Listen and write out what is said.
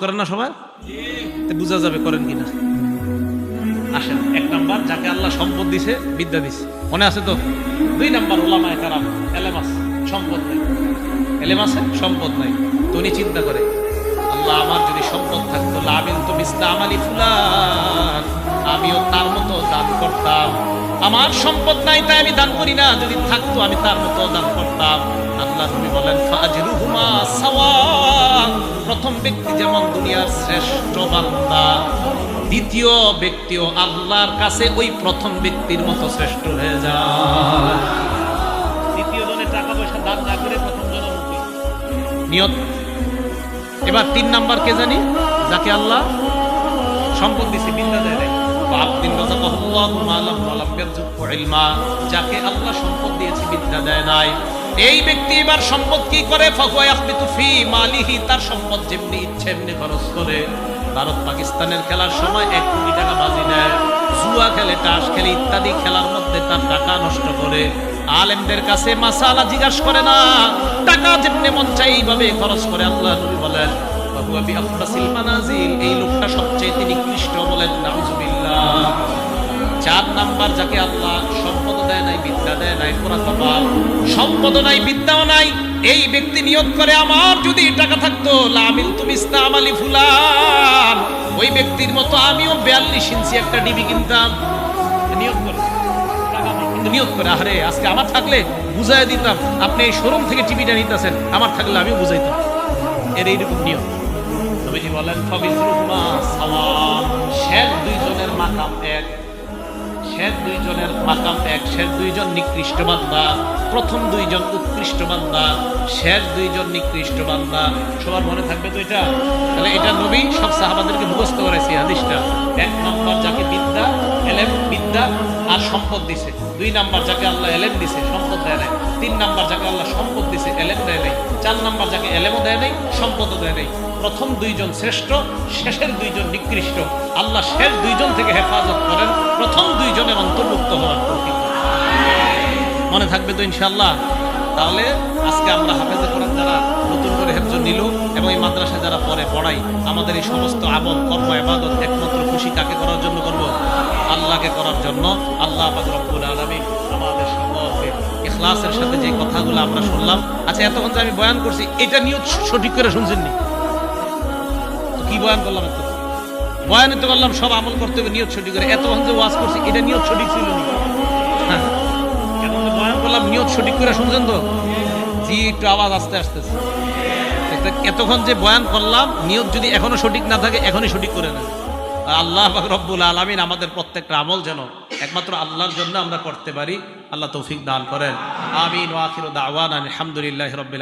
করেন না বোঝা যাবে করেন কিনা। আসেন, এক নাম্বার, যাকে আল্লাহ সম্পদ দিছে, বিদ্যা দিছে। মনে আছে তো? দুই নাম্বার ওলামায় কারাম এলেমাস সম্পদ নাই। এলেমাসে সম্পদ নাই। তো উনি চিন্তা করে, আল্লাহ আমার যদি সম্পদ থাকতো লামিন তো মিস্তা আমালি ফুলান। আমার সম্পদ নাই, তাই আমি দান করি না। যদি থাকতো, আমি তার মতো দান করতাম। আল্লাহ নবী বলেন ফাজরুহুমা সাওয়া প্রথম ব্যক্তি যেমন দুনিয়ার শ্রেষ্ঠ বান্দা, দ্বিতীয় ব্যক্তিও আল্লাহর কাছে ওই প্রথম ব্যক্তির মতো শ্রেষ্ঠ হয়ে যায়। দ্বিতীয় জনের টাকা পয়সা দান না করে প্রথম জনের নিয়ত। এবার তিন নাম্বার কে জানি? যাকে আল্লাহ সম্পদ দিছে বিদ্যা দেয় যাকে আল্লাহ সম্পদ দিয়েছে, বিদ্যা দেয় নাই। এই ব্যক্তি এবার সম্পদ কি করে? মালিহি, তার সম্পদ যেমনি ইচ্ছে, এমনি খরচ করে। ভারত পাকিস্তানের খেলার সময় এক কোটি টাকা বাজি নেয়। জুয়া খেলে টাস খেলে, ইত্যাদি খেলার মধ্যে তার টাকা নষ্ট করে। আলেমদের কাছে মাসালা জিজ্ঞাসা করে না, টাকা যেমনি মন চাই এইভাবে খরচ করে। আল্লাহ নবী বলেন এই লোকটা সবচেয়ে তিনি কৃষ্ট বলেন নাউজুবিল্লাহ চার নাম্বার যাকে আল্লাহ সম্পদ দেয় নাই, বিদ্যা দেয় নাই কোরআন সম্পদ নাই, বিদ্যাও নাই, এই ব্যক্তি নিয়োগ করে আমার যদি টাকা থাকতো লামিল তুমি ইসলাম আলী ফুলান। ওই ব্যক্তির মতো আমিও বিয়াল্লিশ ইঞ্চি একটা ডিবি কিনতাম। নিয়োগ করে। নিয়োগ করে আরে আজকে আমার থাকলে বুঝাই দিতাম, আপনি এই শোরুম থেকে টিভিটা নিতেছেন, আমার থাকলে আমিও বুঝাইতাম। এর এইরকম নিয়ম। নবীজি বলেন ফবিজরুহুমা সাওয়াম, শেষ দুইজনের মাকাম এক। শেষ দুইজনের মাকাম এক শেষ দুইজন নিকৃষ্ট বান্দা প্রথম দুইজন উৎকৃষ্ট বান্দা। শেষ দুইজন নিকৃষ্ট বান্দা। সবার মনে থাকবে তো এটা? তাহলে এটা নবী সব সাহাবাদেরকে মুখস্থ করেছে হাদিসটা। এক নম্বর যাকে বিদ্যা, এলেম বিদ্যা আর সম্পদ দিছে। দুই নাম্বার যাকে আল্লাহ এলেম দিছে, সম্পদ দেয় নাই। তিন নাম্বার যাকে আল্লাহ সম্পদ দিছে, এলেম দেয় নাই। চার নাম্বার যাকে এলেমও দেয় নাই, সম্পদও দেয় নাই। প্রথম দুইজন শ্রেষ্ঠ, শেষের দুইজন নিকৃষ্ট। আল্লাহ শেষ দুইজন থেকে হেফাজত করেন। প্রথম দুইজনের অন্তর্ভুক্ত হওয়ার করেন। মনে থাকবে তো ইনশাল্লাহ তাহলে আজকে আমরা হাফেজে কোরআন যারা নতুন করে হেফজ নিল এবং এই মাদ্রাসায় যারা পরে পড়াই, আমাদের এই সমস্ত আমল, কর্ম এবাদত একমাত্র খুশি কাকে করার জন্য করব? আল্লাহকে করার জন্য। আল্লাহ রব্বুল আলামিন আমাদের সকলকে ইখলাসের সাথে যে কথাগুলো আমরা শুনলাম আচ্ছা এতক্ষণ যে আমি বয়ান করছি, এটা নিয়ত সঠিক করে শুনছেননি? কি বয়ান করলাম এত বয়ানে তো বললাম, সব আমল করতে হবে, নিয়ত সঠিক করে। এতক্ষণ যে ওয়াজ করছি, এটা নিয়ত সঠিক ছিল নি। করলাম নিয়ত সঠিক করে শুনছেন তো? জি, একটু আওয়াজ আস্তে আসতেছে। এতক্ষণ যে বয়ান করলাম, নিয়ত যদি এখনও সঠিক না থাকে, এখনই সঠিক করে নেন। আল্লাহ রব্বুল আলমিন আমাদের প্রত্যেকটা আমল যেন একমাত্র আল্লাহর জন্য আমরা করতে পারি, আল্লাহ তৌফিক দান করেন। আমিন ওয়াখির দাওয়ান আলহামদুলিল্লাহ রবিল